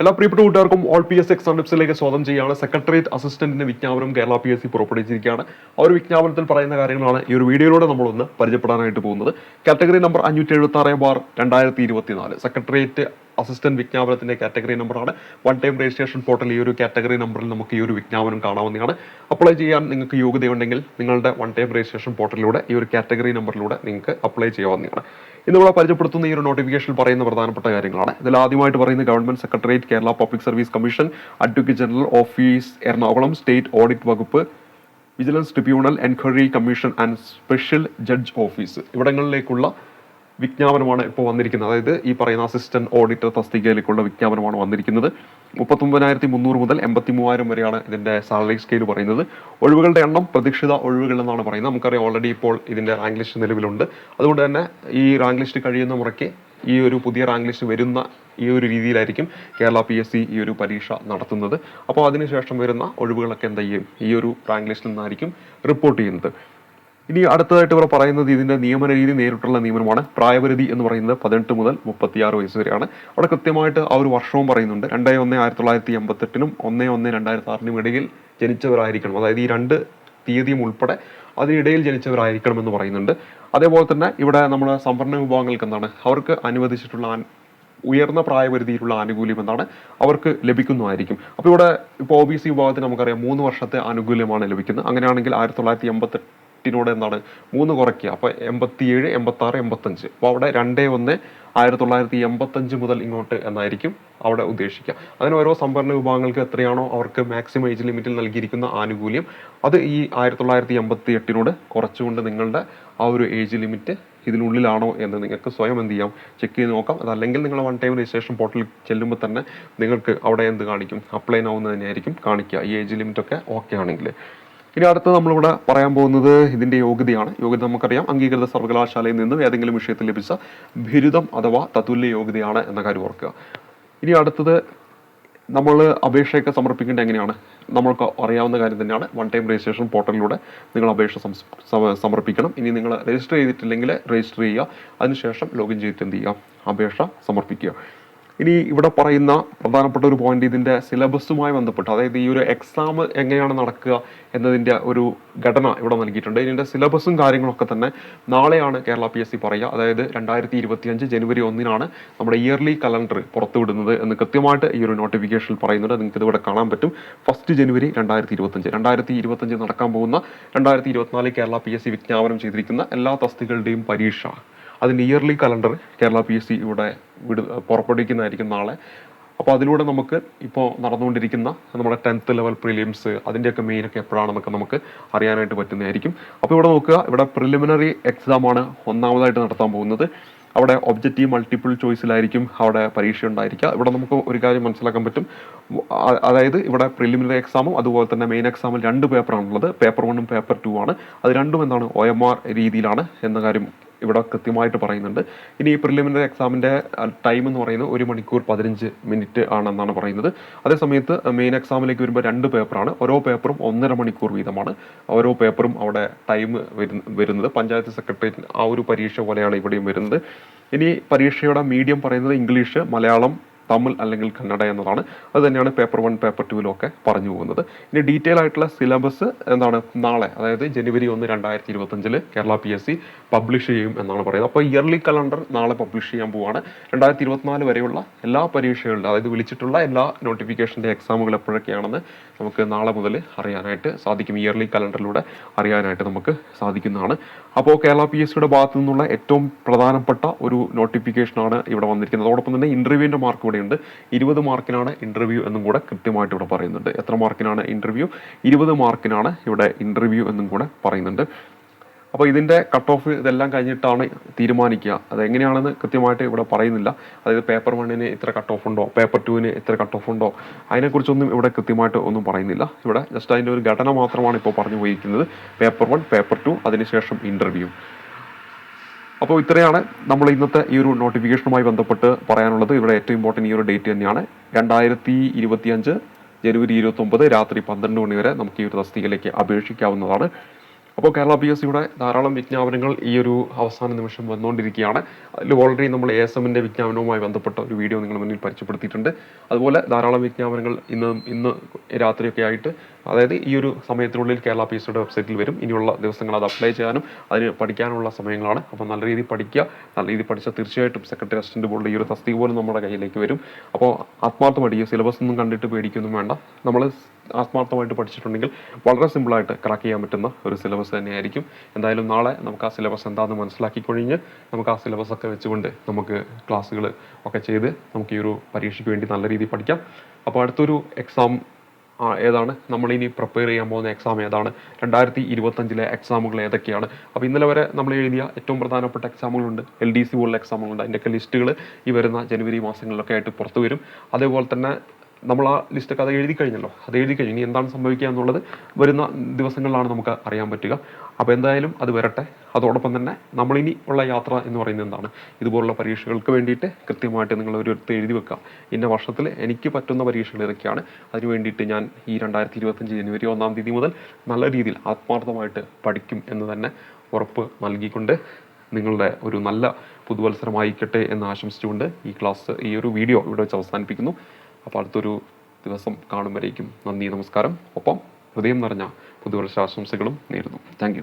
എല്ലാ പ്രിയപ്പെട്ട കൂട്ടുകാർക്കും ഓൾ പി എസ് എക്സാം ടിപ്സിലേക്ക് സ്വാഗതം ചെയ്യുകയാണ്. സെക്രട്ടേറിയറ്റ് അസിസ്റ്റന്റിന്റെ വിജ്ഞാപനം കേരള പി എസ് സി പുറപ്പെടുവിച്ചിരിക്കുകയാണ്. ആ ഒരു വിജ്ഞാപനത്തിൽ പറയുന്ന കാര്യങ്ങളാണ് ഈ ഒരു വീഡിയോയിലൂടെ നമ്മളൊന്ന് പരിചയപ്പെടാനായിട്ട് പോകുന്നത്. കാറ്റഗറി നമ്പർ അഞ്ഞൂറ്റി എഴുപത്തി ആറ് ബാർ രണ്ടായിരത്തി ഇരുപത്തിനാല്. സെക്രട്ടേറിയറ്റ് അസിസ്റ്റന്റ് വിജ്ഞാപനത്തിന്റെ കാറ്റഗറി നമ്പറാണ് വൺ ടൈം രജിസ്ട്രേഷൻ പോർട്ടൽ ഈ ഒരു കാറ്റഗറി നമ്പറിൽ നമുക്ക് ഈ ഒരു വിജ്ഞാപനം കാണാവുന്നതാണ്. അപ്ലൈ ചെയ്യാൻ നിങ്ങൾക്ക് യോഗ്യതയുണ്ടെങ്കിൽ നിങ്ങളുടെ വൺ ടൈം രജിസ്ട്രേഷൻ പോർട്ടലിലൂടെ ഈ ഒരു കാറ്റഗറി നമ്പറിലൂടെ നിങ്ങൾക്ക് അപ്ലൈ ചെയ്യാവുന്നതാണ്. ഇന്നിവിടെ പരിചയപ്പെടുത്തുന്ന ഈ ഒരു നോട്ടിഫിക്കേഷൻ പറയുന്ന പ്രധാനപ്പെട്ട കാര്യങ്ങളാണ്. ഇതിൽ ആദ്യമായിട്ട് പറയുന്നത് government secretariat Kerala public service commission advocate general office Ernakulam state audit വകുപ്പ് vigilance tribunal enquiry commission and special judge office ഇവിടങ്ങളിലേക്കുള്ള വിജ്ഞാപനമാണ് ഇപ്പോൾ വന്നിരിക്കുന്നത്. അതായത് ഈ പറയുന്ന അസിസ്റ്റന്റ് ഓഡിറ്റർ തസ്തികയിലേക്കുള്ള വിജ്ഞാപനമാണ് വന്നിരിക്കുന്നത്. മുപ്പത്തൊമ്പതിനായിരത്തി മുന്നൂറ് മുതൽ എൺപത്തി മൂവായിരം വരെയാണ് ഇതിന്റെ സാലറി സ്കെയിൽ പറയുന്നത്. ഒഴിവുകളുടെ എണ്ണം പ്രതീക്ഷിത ഒഴിവുകൾ എന്നാണ് പറയുന്നത്. നമുക്കറിയാം ഓൾറെഡി ഇപ്പോൾ ഇതിന്റെ റാങ്ക് ലിസ്റ്റ് നിലവിലുണ്ട്. അതുകൊണ്ട് തന്നെ ഈ റാങ്ക് ലിസ്റ്റ് കഴിയുന്ന മുറയ്ക്ക് ഈ ഒരു പുതിയ റാങ്ക് ലിസ്റ്റ് വരുന്ന ഈ ഒരു രീതിയിലായിരിക്കും കേരള പി എസ് സി ഈ ഒരു പരീക്ഷ നടത്തുന്നത്. അപ്പോൾ അതിനുശേഷം വരുന്ന ഒഴിവുകളൊക്കെ എന്ത് ചെയ്യും? ഈ ഒരു റാങ്ക് ലിസ്റ്റിൽ നിന്നായിരിക്കും റിപ്പോർട്ട് ചെയ്യുന്നത്. ഇനി അടുത്തതായിട്ട് ഇവർ പറയുന്നത് ഇതിന്റെ നിയമന രീതി നേരിട്ടുള്ള നിയമനമാണ്. പ്രായപരിധി എന്ന് പറയുന്നത് പതിനെട്ട് മുതൽ മുപ്പത്തിയാറ് വയസ്സ് വരെയാണ്. അവിടെ കൃത്യമായിട്ട് ആ ഒരു വർഷവും പറയുന്നുണ്ട്. രണ്ടേ ഒന്ന് ആയിരത്തി തൊള്ളായിരത്തി എൺപത്തെട്ടിനും ഒന്നേ ഒന്ന് രണ്ടായിരത്തി ആറിനും ഇടയിൽ ജനിച്ചവരായിരിക്കണം. അതായത് ഈ രണ്ട് തീയതിയും ഉൾപ്പെടെ അതിനിടയിൽ ജനിച്ചവരായിരിക്കണം എന്ന് പറയുന്നുണ്ട്. അതേപോലെ തന്നെ ഇവിടെ നമ്മുടെ സംവരണ വിഭാഗങ്ങൾക്ക് എന്താണ്? അവർക്ക് അനുവദിച്ചിട്ടുള്ള ഉയർന്ന പ്രായപരിധിയിലുള്ള ആനുകൂല്യം എന്താണ്? അവർക്ക് ലഭിക്കുന്നതായിരിക്കും. അപ്പോൾ ഇവിടെ ഇപ്പോൾ ഒ ബി സി വിഭാഗത്തിന് നമുക്കറിയാം മൂന്ന് വർഷത്തെ ആനുകൂല്യമാണ് ലഭിക്കുന്നത്. അങ്ങനെയാണെങ്കിൽ ആയിരത്തി തൊള്ളായിരത്തി എൺപത്തെട്ടിനോട് എന്താണ് മൂന്ന് കുറയ്ക്കുക. അപ്പോൾ എൺപത്തിയേഴ് എൺപത്തി ആറ് എൺപത്തഞ്ച്. അപ്പോൾ അവിടെ രണ്ടേ ഒന്ന് ആയിരത്തി തൊള്ളായിരത്തി എൺപത്തഞ്ച് മുതൽ ഇങ്ങോട്ട് എന്നായിരിക്കും അവിടെ ഉദ്ദേശിക്കുക. അങ്ങനെ ഓരോ സംഭരണ വിഭാഗങ്ങൾക്ക് എത്രയാണോ അവർക്ക് മാക്സിമം ഏജ് ലിമിറ്റിൽ നൽകിയിരിക്കുന്ന ആനുകൂല്യം അത് ഈ ആയിരത്തി തൊള്ളായിരത്തി എൺപത്തി എട്ടിനോട് കുറച്ചുകൊണ്ട് നിങ്ങളുടെ ആ ഒരു ഏജ് ലിമിറ്റ് ഇതിനുള്ളിലാണോ എന്ന് നിങ്ങൾക്ക് സ്വയം എന്ത് ചെയ്യാം? ചെക്ക് ചെയ്ത് നോക്കാം. അതല്ലെങ്കിൽ നിങ്ങൾ വൺ ടൈം രജിസ്ട്രേഷൻ പോർട്ടലിൽ ചെല്ലുമ്പോൾ തന്നെ നിങ്ങൾക്ക് അവിടെ എന്ത് കാണിക്കും? അപ്ലൈ കാണിക്കുക. ഈ ഏജ് ലിമിറ്റൊക്കെ ഓക്കെ ആണെങ്കിൽ. ഇനി അടുത്ത് നമ്മളിവിടെ പറയാൻ പോകുന്നത് ഇതിന്റെ യോഗ്യതയാണ്. യോഗ്യത നമുക്കറിയാം. അംഗീകൃത സർവകലാശാലയിൽ നിന്നും ഏതെങ്കിലും വിഷയത്തിൽ ലഭിച്ച ബിരുദം അഥവാ തതുല്യ യോഗ്യതയാണ് എന്ന കാര്യം ഓർക്കുക. ഇനി അടുത്തത് നമ്മൾ അപേക്ഷയൊക്കെ സമർപ്പിക്കേണ്ടത് എങ്ങനെയാണ്? നമ്മൾക്ക് അറിയാവുന്ന കാര്യം തന്നെയാണ്. വൺ ടൈം രജിസ്ട്രേഷൻ പോർട്ടലിലൂടെ നിങ്ങൾ അപേക്ഷ സമർപ്പിക്കണം. ഇനി നിങ്ങൾ രജിസ്റ്റർ ചെയ്തിട്ടില്ലെങ്കിൽ രജിസ്റ്റർ ചെയ്യുക. അതിനുശേഷം ലോഗിൻ ചെയ്തിട്ട് എന്ത് ചെയ്യുക? അപേക്ഷ സമർപ്പിക്കുക. ഇനി ഇവിടെ പറയുന്ന പ്രധാനപ്പെട്ട ഒരു പോയിന്റ് ഇതിന്റെ സിലബസുമായി ബന്ധപ്പെട്ട് അതായത് ഈ ഒരു എക്സാം എങ്ങനെയാണ് നടക്കുക എന്നതിന്റെ ഒരു ഘടന ഇവിടെ നൽകിയിട്ടുണ്ട്. ഇതിന്റെ സിലബസും കാര്യങ്ങളൊക്കെ തന്നെ നാളെയാണ് കേരള പി എസ് സി പറയുക. അതായത് രണ്ടായിരത്തി ഇരുപത്തിയഞ്ച് ജനുവരി ഒന്നിനാണ് നമ്മുടെ ഇയർലി കലണ്ടർ പുറത്തുവിടുന്നത് എന്ന് കൃത്യമായിട്ട് ഈ ഒരു നോട്ടിഫിക്കേഷനിൽ പറയുന്നുണ്ട്. നിങ്ങൾക്ക് ഇതിവിടെ കാണാൻ പറ്റും. ഫസ്റ്റ് ജനുവരി രണ്ടായിരത്തി ഇരുപത്തഞ്ച് രണ്ടായിരത്തി ഇരുപത്തഞ്ച് നടക്കാൻ പോകുന്ന രണ്ടായിരത്തി ഇരുപത്തിനാല് കേരള പി എസ് സി വിജ്ഞാപനം ചെയ്തിരിക്കുന്ന എല്ലാ തസ്തികളുടെയും പരീക്ഷ. അതിന്റെ yearly calendar Kerala P S C ഇവിടെ വിടു പുറപ്പെടുവിക്കുന്നതായിരിക്കും നാളെ. അപ്പോൾ അതിലൂടെ നമുക്ക് ഇപ്പോൾ നടന്നുകൊണ്ടിരിക്കുന്ന നമ്മുടെ ടെൻത്ത് ലെവൽ പ്രിലിംസ് അതിന്റെയൊക്കെ മെയിനൊക്കെ എപ്പോഴാണെന്നൊക്കെ നമുക്ക് അറിയാനായിട്ട് പറ്റുന്നതായിരിക്കും. അപ്പോൾ ഇവിടെ നോക്കുക ഇവിടെ പ്രിലിമിനറി എക്സാമാണ് ഒന്നാമതായിട്ട് നടത്താൻ പോകുന്നത്. അവിടെ ഒബ്ജക്റ്റീവ് മൾട്ടിപ്പിൾ ചോയ്സിലായിരിക്കും അവിടെ പരീക്ഷ ഉണ്ടായിരിക്കുക. ഇവിടെ നമുക്ക് ഒരു കാര്യം മനസ്സിലാക്കാൻ പറ്റും. അതായത് ഇവിടെ പ്രിലിമിനറി എക്സാമും അതുപോലെ തന്നെ മെയിൻ എക്സാമിൽ രണ്ട് പേപ്പറാണുള്ളത് പേപ്പർ വണ്ണും പേപ്പർ ടു ആണ്. അത് രണ്ടും എന്താണ് ഒ രീതിയിലാണ് എന്ന കാര്യം ഇവിടെ കൃത്യമായിട്ട് പറയുന്നുണ്ട്. ഇനി ഈ പ്രിലിമിനറി എക്സാമിന്റെ ടൈം എന്ന് പറയുന്നത് ഒരു മണിക്കൂർ പതിനഞ്ച് മിനിറ്റ് ആണെന്നാണ് പറയുന്നത്. അതേസമയത്ത് മെയിൻ എക്സാമിലേക്ക് വരുമ്പോൾ രണ്ട് പേപ്പറാണ് ഓരോ പേപ്പറും ഒന്നര മണിക്കൂർ വീതമാണ്. ഓരോ പേപ്പറും അവിടെ ടൈം വരുന്നത്. പഞ്ചായത്ത് സെക്രട്ടേറിയറ്റ് ആ ഒരു പരീക്ഷ പോലെയാണ് ഇവിടെയും വരുന്നത്. ഇനി പരീക്ഷയുടെ മീഡിയം പറയുന്നത് ഇംഗ്ലീഷ് മലയാളം തമിഴ് അല്ലെങ്കിൽ കന്നഡ എന്നതാണ്. അത് തന്നെയാണ് പേപ്പർ വൺ പേപ്പർ ടുവിലൊക്കെ പറഞ്ഞു പോകുന്നത്. ഇനി ഡീറ്റെയിൽ ആയിട്ടുള്ള സിലബസ് എന്താണ്? നാളെ അതായത് ജനുവരി ഒന്ന് രണ്ടായിരത്തി ഇരുപത്തഞ്ചിൽ Kerala P S C publish ചെയ്യും എന്നാണ് പറയുന്നത്. അപ്പോൾ ഇയർലി കലണ്ടർ നാളെ പബ്ലിഷ് ചെയ്യാൻ പോവാണ്. രണ്ടായിരത്തി ഇരുപത്തിനാല് വരെയുള്ള എല്ലാ പരീക്ഷകളുടെ അതായത് വിളിച്ചിട്ടുള്ള എല്ലാ നോട്ടിഫിക്കേഷന്റെ എക്സാമുകൾ എപ്പോഴൊക്കെയാണെന്ന് നമുക്ക് നാളെ മുതൽ അറിയാനായിട്ട് സാധിക്കും. ഇയർലി കലണ്ടറിലൂടെ അറിയാനായിട്ട് നമുക്ക് സാധിക്കുന്നതാണ്. അപ്പോൾ കേരള പി എസ് സിയുടെ ഭാഗത്തു നിന്നുള്ള ഏറ്റവും പ്രധാനപ്പെട്ട ഒരു നോട്ടിഫിക്കേഷനാണ് ഇവിടെ വന്നിരിക്കുന്നത്. അതോടൊപ്പം തന്നെ ഇന്റർവ്യൂവിന്റെ മാർക്ക് ഉണ്ട് ഇരുപത് മാർക്കിനാണ് ഇന്റർവ്യൂ എന്നും കൂടെ കൃത്യമായിട്ട് ഇവിടെ പറയുന്നുണ്ട്. എത്ര മാർക്കിനാണ് ഇന്റർവ്യൂ ഇരുപത് മാർക്കിനാണ് ഇവിടെ ഇന്റർവ്യൂ എന്നും കൂടെ പറയുന്നുണ്ട്. അപ്പോൾ ഇതിന്റെ കട്ട് ഓഫ് ഇതെല്ലാം കഴിഞ്ഞിട്ടാണ് തീരുമാനിക്കുക. അത് എങ്ങനെയാണെന്ന് കൃത്യമായിട്ട് ഇവിടെ പറയുന്നില്ല. അതായത് പേപ്പർ വണ്ണിന് ഇത്ര കട്ട് ഓഫ് ഉണ്ടോ പേപ്പർ ടുവിന് ഇത്ര കട്ട് ഓഫ് ഉണ്ടോ? അതിനെക്കുറിച്ചൊന്നും ഇവിടെ കൃത്യമായിട്ട് ഒന്നും പറയുന്നില്ല. ഇവിടെ ജസ്റ്റ് അതിന്റെ ഒരു ഘടന മാത്രമാണ് ഇപ്പോൾ പറഞ്ഞു പോയിരിക്കുന്നത്. പേപ്പർ വൺ പേപ്പർ ടു അതിനുശേഷം ഇന്റർവ്യൂ അപ്പോൾ ഇത്രയാണ് നമ്മൾ ഇന്നത്തെ ഈ ഒരു നോട്ടിഫിക്കേഷനുമായി ബന്ധപ്പെട്ട് പറയാനുള്ളത്. ഇവിടെ ഏറ്റവും ഇമ്പോർട്ടന്റ് ഈ ഒരു ഡേറ്റ് തന്നെയാണ്. രണ്ടായിരത്തി ഇരുപത്തിയഞ്ച് ജനുവരി ഇരുപത്തൊമ്പത് രാത്രി പന്ത്രണ്ട് മണി വരെ നമുക്ക് ഈ ഒരു തസ്തികയിലേക്ക് അപേക്ഷിക്കാവുന്നതാണ്. അപ്പോൾ കേരള പി എസ് സിയുടെ ധാരാളം വിജ്ഞാപനങ്ങൾ ഈ ഒരു അവസാന നിമിഷം വന്നുകൊണ്ടിരിക്കുകയാണ്. അതിൽ ഓൾറെഡി നമ്മൾ എ എസ് എമ്മിന്റെ വിജ്ഞാപനവുമായി ബന്ധപ്പെട്ട ഒരു വീഡിയോ നിങ്ങൾ മുന്നിൽ പരിചയപ്പെടുത്തിയിട്ടുണ്ട്. അതുപോലെ ധാരാളം വിജ്ഞാപനങ്ങൾ ഇന്ന് ഇന്ന് രാത്രിയൊക്കെ ആയിട്ട് അതായത് ഈ ഒരു സമയത്തിനുള്ളിൽ കേരള പി വെബ്സൈറ്റിൽ വരും. ഇനിയുള്ള ദിവസങ്ങൾ അത് അപ്ലൈ ചെയ്യാനും അതിന് പഠിക്കാനുള്ള സമയങ്ങളാണ്. അപ്പോൾ നല്ല രീതിയിൽ പഠിക്കുക. നല്ല രീതിയിൽ പഠിച്ചാൽ തീർച്ചയായിട്ടും സെക്രട്ടറി അസിസ്റ്റന്റ് ബോർഡിൽ ഈ ഒരു തസ്തിക പോലും നമ്മുടെ കയ്യിലേക്ക് വരും. അപ്പോൾ ആത്മാർത്ഥമായിട്ട് ഈ സിലബസ് ഒന്നും കണ്ടിട്ട് പേടിക്കൊന്നും വേണ്ട. നമ്മൾ ആത്മാർത്ഥമായിട്ട് പഠിച്ചിട്ടുണ്ടെങ്കിൽ വളരെ സിമ്പിളായിട്ട് ക്രാക്ക് ചെയ്യാൻ പറ്റുന്ന ഒരു സിലബസ് തന്നെയായിരിക്കും. എന്തായാലും നാളെ നമുക്ക് ആ സിലബസ് എന്താണെന്ന് മനസ്സിലാക്കി കഴിഞ്ഞ് നമുക്ക് ആ സിലബസ് ഒക്കെ വെച്ചുകൊണ്ട് നമുക്ക് ക്ലാസ്സുകൾ ഒക്കെ ചെയ്ത് നമുക്ക് ഈ ഒരു പരീക്ഷയ്ക്ക് വേണ്ടി നല്ല രീതിയിൽ പഠിക്കാം. അപ്പോൾ അടുത്തൊരു എക്സാം ഏതാണ്? ഇനി പ്രിപ്പയർ ചെയ്യാൻ പോകുന്ന എക്സാം ഏതാണ്? രണ്ടായിരത്തി ഇരുപത്തഞ്ചിലെ എക്സാമുകൾ ഏതൊക്കെയാണ്? അപ്പോൾ ഇന്നലെ വരെ നമ്മൾ എഴുതിയ ഏറ്റവും പ്രധാനപ്പെട്ട എക്സാമുകളുണ്ട് എൽ ഡി സി പോലുള്ള എക്സാമുകളുണ്ട് അതിന്റെയൊക്കെ ലിസ്റ്റുകൾ ഈ വരുന്ന ജനുവരി മാസങ്ങളിലൊക്കെ ആയിട്ട് പുറത്തു വരും. അതേപോലെ തന്നെ നമ്മൾ ആ ലിസ്റ്റൊക്കെ അത് എഴുതി കഴിഞ്ഞല്ലോ. അത് എഴുതി കഴിഞ്ഞു ഇനി എന്താണ് സംഭവിക്കുക എന്നുള്ളത് വരുന്ന ദിവസങ്ങളിലാണ് നമുക്ക് അറിയാൻ പറ്റുക. അപ്പോൾ എന്തായാലും അത് വരട്ടെ. അതോടൊപ്പം തന്നെ നമ്മളിനി ഉള്ള യാത്ര എന്ന് പറയുന്നത് എന്താണ്? ഇതുപോലുള്ള പരീക്ഷകൾക്ക് വേണ്ടിയിട്ട് കൃത്യമായിട്ട് നിങ്ങൾ ഒരു എഴുതി വെക്കുക ഇന്ന വർഷത്തിൽ എനിക്ക് പറ്റുന്ന പരീക്ഷകൾ ഇതൊക്കെയാണ്. അതിന് വേണ്ടിയിട്ട് ഞാൻ ഈ രണ്ടായിരത്തി ഇരുപത്തഞ്ച് ജനുവരി ഒന്നാം തീയതി മുതൽ നല്ല രീതിയിൽ ആത്മാർത്ഥമായിട്ട് പഠിക്കും എന്ന് തന്നെ ഉറപ്പ് നൽകിക്കൊണ്ട് നിങ്ങളുടെ ഒരു നല്ല പുതുവത്സരമായിക്കട്ടെ എന്ന് ആശംസിച്ചുകൊണ്ട് ഈ ക്ലാസ് ഈ ഒരു വീഡിയോ ഇവിടെ വെച്ച് അവസാനിപ്പിക്കുന്നു. അപ്പോൾ അടുത്തൊരു ദിവസം കാണുമ്പോഴേക്കും നന്ദി നമസ്കാരം. ഒപ്പം ഹൃദയം നിറഞ്ഞ പുതുവർഷ ആശംസകളും നേരുന്നു താങ്ക്